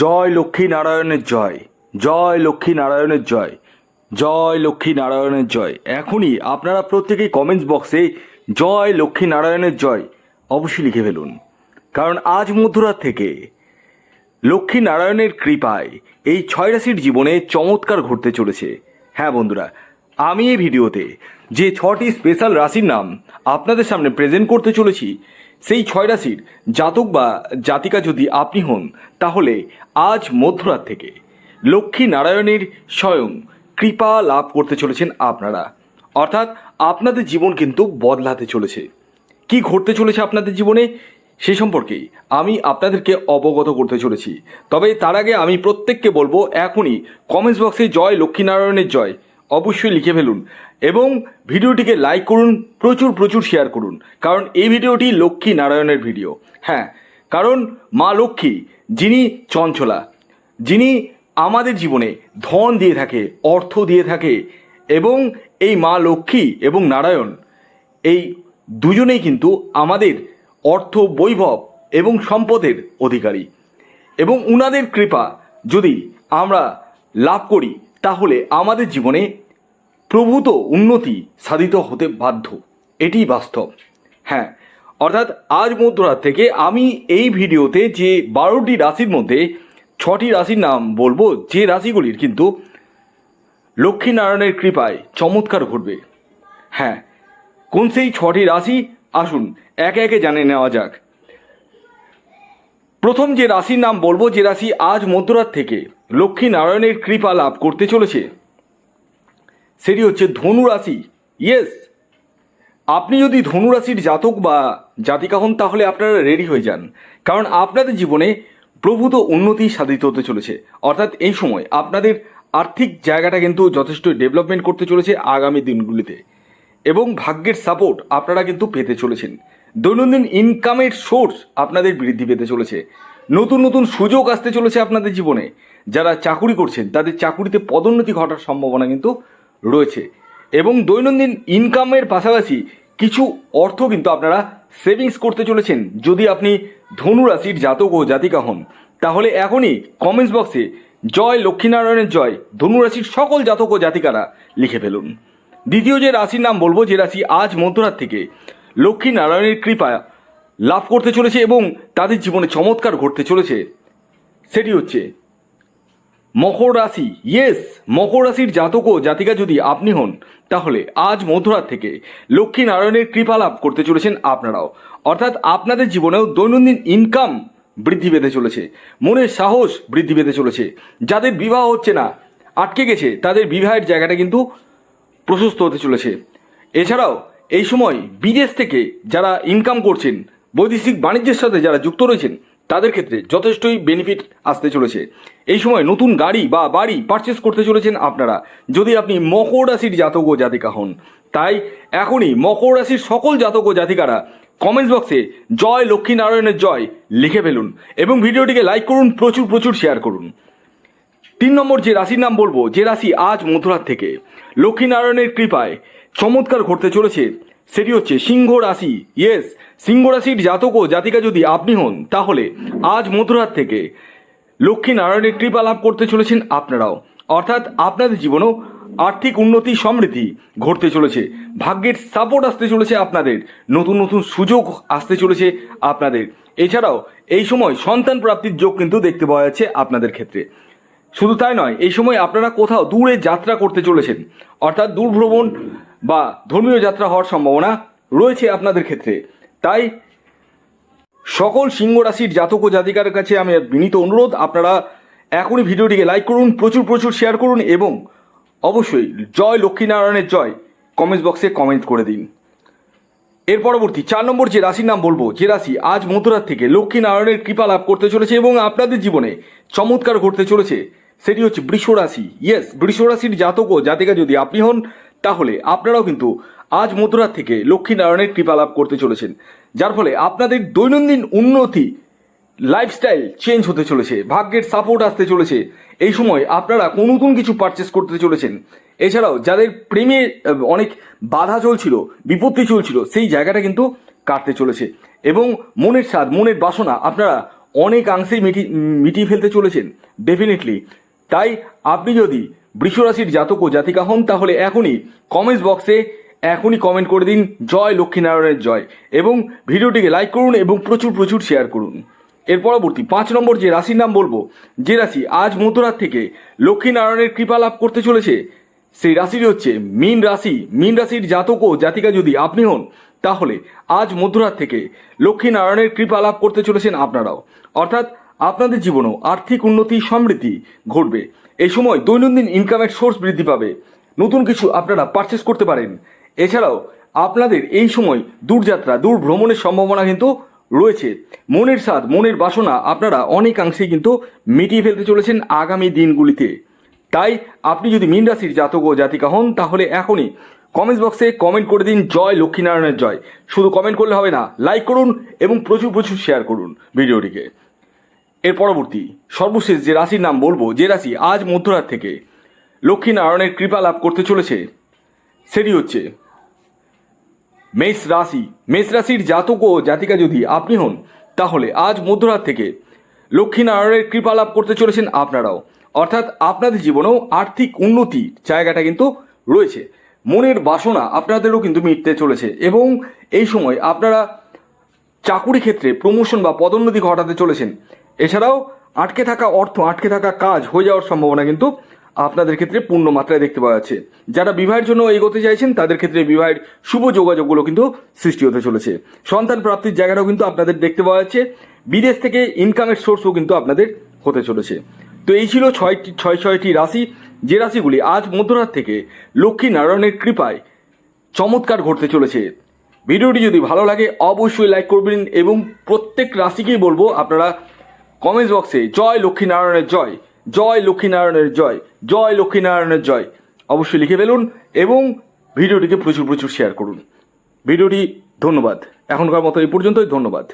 জয় লক্ষ্মী নারায়ণের জয় জয় লক্ষ্মী নারায়ণের জয় জয় লক্ষ্মী নারায়ণের জয়। এখনই আপনারা প্রত্যেকেই কমেন্টস বক্সে জয় লক্ষ্মী নারায়ণের জয় অবশ্যই লিখে ফেলুন। কারণ আজ মধ্যরাত থেকে লক্ষ্মী নারায়ণের কৃপায় এই ছয় রাশির জীবনে চমৎকার ঘটতে চলেছে। হ্যাঁ বন্ধুরা, আমি এই ভিডিওতে যে ছটি স্পেশাল রাশির নাম আপনাদের সামনে প্রেজেন্ট করতে চলেছি সেই ছয় রাশির জাতক বা জাতিকা যদি আপনি হন, তাহলে আজ মধ্যরাত থেকে লক্ষ্মী নারায়ণের স্বয়ং কৃপা লাভ করতে চলেছেন আপনারা। অর্থাৎ আপনাদের জীবন কিন্তু বদলাতে চলেছে। কি ঘটতে চলেছে আপনাদের জীবনে, সে সম্পর্কে আমি আপনাদেরকে অবগত করতে চলেছি। তবে তার আগে আমি প্রত্যেককে বলব, এখনই কমেন্টস বক্সে জয় লক্ষ্মীনারায়ণের জয়। অবশ্যই লিখে ফেলুন এবং ভিডিওটিকে লাইক করুন, প্রচুর প্রচুর শেয়ার করুন। কারণ এই ভিডিওটি লক্ষ্মী নারায়ণের ভিডিও হ্যাঁ কারণ মা লক্ষ্মী, যিনি চঞ্চলা, যিনি আমাদের জীবনে ধন দিয়ে থাকে, অর্থ দিয়ে থাকে, এবং এই মা লক্ষ্মী এবং নারায়ণ, এই দুজনেই কিন্তু আমাদের অর্থ বৈভব এবং সম্পদের অধিকারী। এবং উনাদের কৃপা যদি আমরা লাভ করি তাহলে আমাদের জীবনে প্রভূত উন্নতি সাধিত হতে বাধ্য। এটি বাস্তব। হ্যাঁ অর্থাৎ আজ মধ্যরাত থেকে আমি এই ভিডিওতে যে বারোটি রাশির মধ্যে ছটি রাশির নাম বলব, যে রাশিগুলির কিন্তু লক্ষ্মীনারায়ণের কৃপায় চমৎকার ঘটবে। হ্যাঁ কোন সেই ছটি রাশি? আসুন, একে একে জানে নেওয়া যাক। প্রথম যে রাশির নাম বলব, যে রাশি আজ মধ্যরাত থেকে লক্ষ্মী নারায়ণের কৃপা লাভ করতে চলেছে। সেটি হচ্ছে ধনু রাশি। ইয়েস আপনি যদি ধনু রাশির জাতক বা জাতিকা হন, তাহলে আপনারা রেডি হয়ে যান। কারণ আপনাদের জীবনে প্রভূত উন্নতি সাধিত হতে চলেছে। অর্থাৎ এই সময় আপনাদের আর্থিক জায়গাটা কিন্তু যথেষ্ট ডেভেলপমেন্ট করতে চলেছে আগামী দিনগুলিতে। এবং ভাগ্যের সাপোর্ট আপনারা কিন্তু পেতে চলেছেন। দৈনন্দিন ইনকামের সোর্স আপনাদের বৃদ্ধি পেতে চলেছে। নতুন নতুন সুযোগ আসতে চলেছে আপনাদের জীবনে। যারা চাকুরি করছেন, তাদের চাকুরিতে পদোন্নতি ঘটার সম্ভাবনা কিন্তু রয়েছে। এবং দৈনন্দিন ইনকামের পাশাপাশি কিছু অর্থ কিন্তু আপনারা সেভিংস করতে চলেছেন। যদি আপনি ধনু রাশির জাতক ও জাতিকা হন, তাহলে এখনই কমেন্টস বক্সে জয় লক্ষ্মীনারায়ণের জয় ধনু রাশির সকল জাতক ও জাতিকারা লিখে ফেলুন। দ্বিতীয় যে রাশির নাম বলব, যে রাশি আজ মধ্যরাত থেকে লক্ষ্মী নারায়ণের কৃপা লাভ করতে চলেছে এবং তাদের জীবনে চমৎকার ঘটতে চলেছে, সেটি হচ্ছে মকর রাশি ইয়েস মকর রাশির জাতক ও জাতিকা যদি আপনি হন, তাহলে আজ মধ্যরাত থেকে লক্ষ্মী নারায়ণের কৃপা লাভ করতে চলেছেন আপনারাও। অর্থাৎ আপনাদের জীবনেও দৈনন্দিন ইনকাম বৃদ্ধি পেতে চলেছে মনের সাহস বৃদ্ধি পেতে চলেছে। যাদের বিবাহ হচ্ছে না, আটকে গেছে, তাদের বিবাহের জায়গাটা কিন্তু প্রশস্ত হতে চলেছে। এছাড়াও এই সময় বিদেশ থেকে যারা ইনকাম করছেন, বৈদেশিক বাণিজ্যের সাথে যারা যুক্ত রয়েছেন তাদের ক্ষেত্রে যথেষ্টই বেনিফিট আসতে চলেছে। এই সময় নতুন গাড়ি বা বাড়ি পারচেস করতে চলেছেন আপনারা। যদি আপনি মকর রাশির জাতক ও জাতিকা হন, তাই এখনই মকর রাশির সকল জাতক ও জাতিকারা কমেন্টস বক্সে জয় লক্ষ্মী নারায়ণের জয় লিখে ফেলুন এবং ভিডিওটিকে লাইক করুন, প্রচুর প্রচুর শেয়ার করুন। তিন নম্বর যে রাশির নাম বলব, যে রাশি আজ মধ্যরাত থেকে। লক্ষ্মীনারায়ণের কৃপায় চমৎকার ঘটতে চলেছে। সেটি হচ্ছে সিংহ রাশি। ইয়েস সিংহ রাশির জাতক ও জাতিকা যদি আপনি হন, তাহলে আজ মধ্যরাত থেকে লক্ষ্মীনারায়ণের কৃপা লাভ করতে চলেছেন আপনারাও। অর্থাৎ আপনাদের জীবনেও আর্থিক উন্নতি, সমৃদ্ধি ঘটতে চলেছে। ভাগ্যের সাপোর্ট আসতে চলেছে আপনাদের। নতুন নতুন সুযোগ আসতে চলেছে আপনাদের। এছাড়াও এই সময় সন্তান প্রাপ্তির যোগ কিন্তু দেখতে পাওয়া যাচ্ছে আপনাদের ক্ষেত্রে। শুধু তাই নয়, এই সময় আপনারা কোথাও দূরে যাত্রা করতে চলেছেন। অর্থাৎ দূর ভ্রমণ বা ধর্মীয় যাত্রা হওয়ার সম্ভাবনা রয়েছে আপনাদের ক্ষেত্রে। তাই সকল সিংহ রাশির জাতক ও জাতিকার কাছে আমি বিনীত অনুরোধ, আপনারা এখনই ভিডিওটিকে লাইক করুন, প্রচুর প্রচুর শেয়ার করুন এবং অবশ্যই জয় লক্ষ্মীনারায়ণের জয় কমেন্টস বক্সে কমেন্ট করে দিন। এর পরবর্তী চার নম্বর যে রাশির নাম বলব, যে রাশি আজ মধ্যরাত থেকে লক্ষ্মীনারায়ণের কৃপা লাভ করতে চলেছে এবং আপনাদের জীবনে চমৎকার ঘটতে চলেছে, সেটি হচ্ছে বৃষ রাশি ইয়েস বৃষ রাশির জাতক ও জাতিকা যদি আপনি হন তাহলে আপনারাও কিন্তু আজ মধ্যরাত থেকে লক্ষ্মী নারায়ণের কৃপা লাভ করতে চলেছেন। যার ফলে আপনাদের দৈনন্দিন উন্নতি লাইফস্টাইল চেঞ্জ হতে চলেছে, ভাগ্যের সাপোর্ট আসতে চলেছে। এই সময় আপনারা কোনো নতুন কিছু পারচেস করতে চলেছেন। এছাড়াও যাদের প্রেমে অনেক বাধা চলছিল, বিপত্তি চলছিল, সেই জায়গাটা কিন্তু কাটতে চলেছে। এবং মনের স্বাদ, মনের বাসনা আপনারা অনেকাংশেই মিটি, মিটিয়ে ফেলতে চলেছেন। ডেফিনেটলি তাই আপনি যদি বৃষরাশির জাতক ও জাতিকা হন, তাহলে এখনই কমেন্টস বক্সে এখনই কমেন্ট করে দিন, জয় লক্ষ্মীনারায়ণের জয়। এবং ভিডিওটিকে লাইক করুন এবং প্রচুর প্রচুর শেয়ার করুন। এর পরবর্তী পাঁচ নম্বর যে রাশির নাম বলব, যে রাশি আজ মধ্যরাত থেকে লক্ষ্মীনারায়ণের কৃপা লাভ করতে চলেছে, সেই রাশিটি হচ্ছে মীন রাশি। মীন রাশির জাতক ও জাতিকা যদি আপনি হন, তাহলে আজ মধ্যরাত থেকে লক্ষ্মীনারায়ণের কৃপা লাভ করতে চলেছেন আপনারাও। অর্থাৎ আপনাদের জীবনেও আর্থিক উন্নতি, সমৃদ্ধি ঘটবে। এই সময় দৈনন্দিন ইনকামের সোর্স বৃদ্ধি পাবে। নতুন কিছু আপনারা পারচেস করতে পারেন। এছাড়াও আপনাদের এই সময় দূরযাত্রা দূর ভ্রমণের সম্ভাবনা কিন্তু রয়েছে। মনের স্বাদ, মনের বাসনা আপনারা অনেকাংশেই কিন্তু মিটিয়ে ফেলতে চলেছেন আগামী দিনগুলিতে। তাই আপনি যদি মীন রাশির জাতক ও জাতিকা হন, তাহলে এখনই কমেন্টস বক্সে কমেন্ট করে দিন, জয় লক্ষ্মীনারায়ণের জয়। শুধু কমেন্ট করলে হবে না লাইক করুন এবং প্রচুর প্রচুর শেয়ার করুন ভিডিওটিকে। এর পরবর্তী সর্বশেষ যে রাশির নাম বলব, যে রাশি আজ মধ্যরাত থেকে লক্ষ্মীনারায়ণের কৃপা লাভ করতে চলেছে, সেটি হচ্ছে মেষ রাশি। মেষ রাশির জাতক ও জাতিকা যদি আপনি হন, তাহলে আজ মধ্যরাত থেকে লক্ষ্মীনারায়ণের কৃপা লাভ করতে চলেছেন আপনারাও। অর্থাৎ আপনাদের জীবনেও আর্থিক উন্নতির জায়গাটা কিন্তু রয়েছে। মনের বাসনা আপনাদেরও কিন্তু মিটতে চলেছে এবং এই সময় আপনারা চাকুরি ক্ষেত্রে প্রমোশন বা পদোন্নতি ঘটাতে চলেছেন। এছাড়াও আটকে থাকা অর্থ, আটকে থাকা কাজ হয়ে যাওয়ার সম্ভাবনা কিন্তু আপনাদের ক্ষেত্রে পূর্ণ মাত্রায় দেখতে পাওয়া যাচ্ছে। যারা বিবাহের জন্য এগোতে চাইছেন, তাদের ক্ষেত্রে বিবাহের শুভ যোগাযোগগুলো কিন্তু সৃষ্টি হতে চলেছে। সন্তান প্রাপ্তির জায়গাটাও কিন্তু আপনাদের দেখতে পাওয়া যাচ্ছে। বিদেশ থেকে ইনকামের সোর্সও কিন্তু আপনাদের হতে চলেছে। তো এই ছিল ছয়টি, ছয়, ছয়টি রাশি। যে রাশিগুলি আজ মধ্যরাত থেকে লক্ষ্মী নারায়ণের কৃপায় চমৎকার ঘটতে চলেছে। ভিডিওটি যদি ভালো লাগে, অবশ্যই লাইক করবেন এবং প্রত্যেক রাশিকেই বলব, আপনারা কমেন্টস বক্সে, জয় লক্ষ্মীনারায়ণের জয় জয় লক্ষ্মীনারায়ণের জয় জয় লক্ষ্মীনারায়ণের জয়। অবশ্যই লিখে ফেলুন এবং ভিডিওটিকে প্রচুর প্রচুর শেয়ার করুন। ভিডিওটি ধন্যবাদ। এখনকার মতো এই পর্যন্তই, ধন্যবাদ।